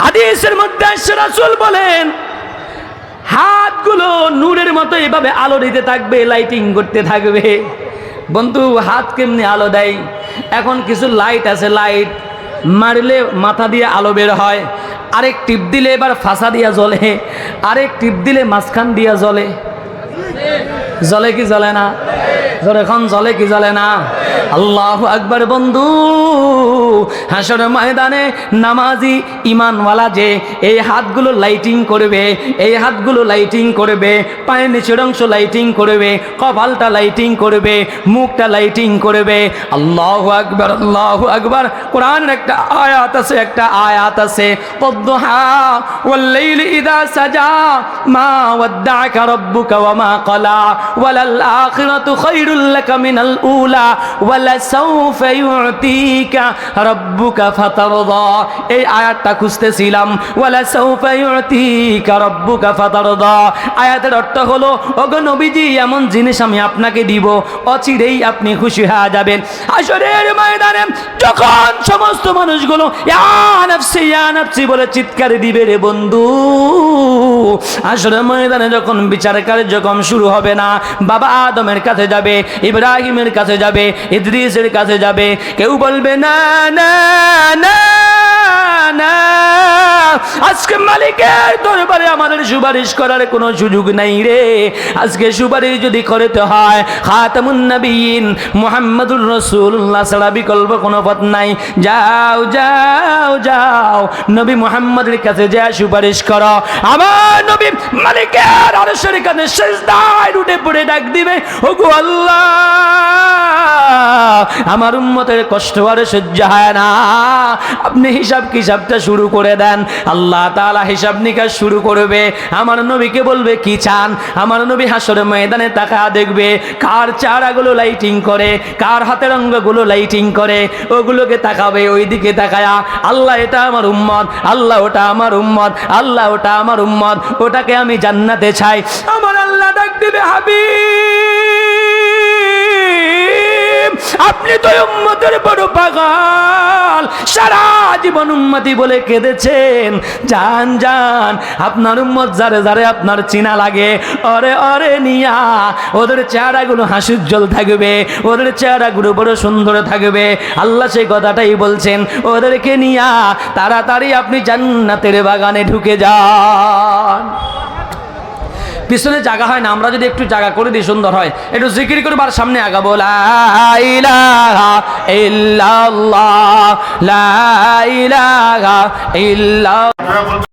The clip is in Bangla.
হাদিসের মধ্যে রাসূল বলেন, হাতগুলো নূরের মতো এভাবে আলো দিতে থাকবে লাইটিং করতে থাকবে। বন্ধু, হাত কেমনি আলো দেয়? এখন কিছু লাইট আছে লাইট মারলে মাথা দিয়ে আলো বের হয়, আরেক টিপ দিলে এবার ফাঁসা দিয়া জ্বলে, আরেক টিপ দিলে মাঝখান দিয়া জ্বলে। জ্বলে কি জ্বলে না? জোরে এখন জ্বলে কি জ্বলে না? আল্লাহ আকবার বন্ধু। হাসর ময়দানে নামাজি ইমানওয়ালা যে এই হাতগুলো লাইটিং করবে, এই হাতগুলো লাইটিং করবে, পায়ের নিচের অংশ লাইটিং করবে, কপালটা লাইটিং করবে, মুখটা লাইটিং করবে। আল্লাহ আকবার আল্লাহ আকবার। কোরআনের একটা আয়াত আছে, একটা আয়াত আছে পদ্মহা ওয়াল্লাইলি ইদা সাজা, মা ওয়াদ্দাকা রাব্বুকা ওয়া মা ক্বালা, ওয়ালাল আখিরাতু খায়রুল লাকা মিনাল উলা, ওয়ালা সাউফা ইউতিকা রাব্বুকা ফাতারদা। এই আয়াতটা খুঁজতেছিলাম, ওয়ালা সাউফা ইউতিকা রাব্বুকা ফাতারদা। আয়াতের অর্থ হলো, ওগো নবীজি, এমন জিনিস আমি আপনাকে দিব, অচিরেই আপনি খুশি হয়ে যাবেন। আসরের ময়দানে যখন সমস্ত মানুষগুলো বলে চিৎকার দিবে রে বন্ধু। আসলে ময়দানে যখন বিচার কার্যক্রম শুরু হবে না, বাবা আদমের কাছে যাবে, ইব্রাহিমের কাছে যাবে, ইদ্রিসের কাছে যাবে, কেউ বলবে, না না না আজকে মালিকের দরবারে আমাদের সুপারিশ করার কোনো সুযোগ নাই রে। আজকে সুপারিশ যদি করতে হয়, খাতামুন মুহাম্মদুর রাসূলুল্লাহ ছাড়া বিকল্প কোনো পথ নাই। যাও যাও যাও, নবী মুহাম্মদের কাছে যা সুপারিশ করো। আমার নবী মালিকের আরশের কাছে সেজদায় উঠে পড়ে ডাক দিবে, ওগো আল্লাহ! আমার উম্মতের কষ্ট আর সহ্য হয় না। আপনি হিসাব কিসাবটা শুরু করে দেন। আল্লাহ তাআলা হিসাব নিকাশ শুরু করবে। আমার নবীকে বলবে, কি চান? আমার নবী হাসরে ময়দানে তাকা দেখবে, কার চারাগুলো লাইটিং করে, কার হাতের অঙ্গগুলো লাইটিং করে, ওগুলোকে তাকাবে ওই দিকে তাকায়া, আল্লাহ, এটা আমার উম্মত, আল্লাহ, ওটা আমার উম্মত, আল্লাহ, ওটা আমার উম্মত, ওটাকে আমি জান্নাতে চাই। আমার আল্লাহ ডাক দিবে, হাবিব! আপনি তো উম্মতের বড় পাগল। সারা জীবন উম্মতি বলে কেঁদেছেন। যান যান, আপনার উম্মত যারে যারে আপনার চিনা লাগে। অরে অরে নিয়া, ওদের চেহারাগুলো হাসুজ্জ্বল থাকবে। ওদের চেহারাগুলো বড় সুন্দর থাকবে। আল্লাহ সেই কথাটাই বলছেন, ওদেরকে নিয়া তাড়াতাড়ি আপনি জান্নাতের বাগানে ঢুকে যান। পিছনে জায়গা হয় না, আমরা যদি একটু জায়গা করে দিই, সুন্দর হয়। একটু জিকির করবার সামনে আগাবো, লা ইলাহা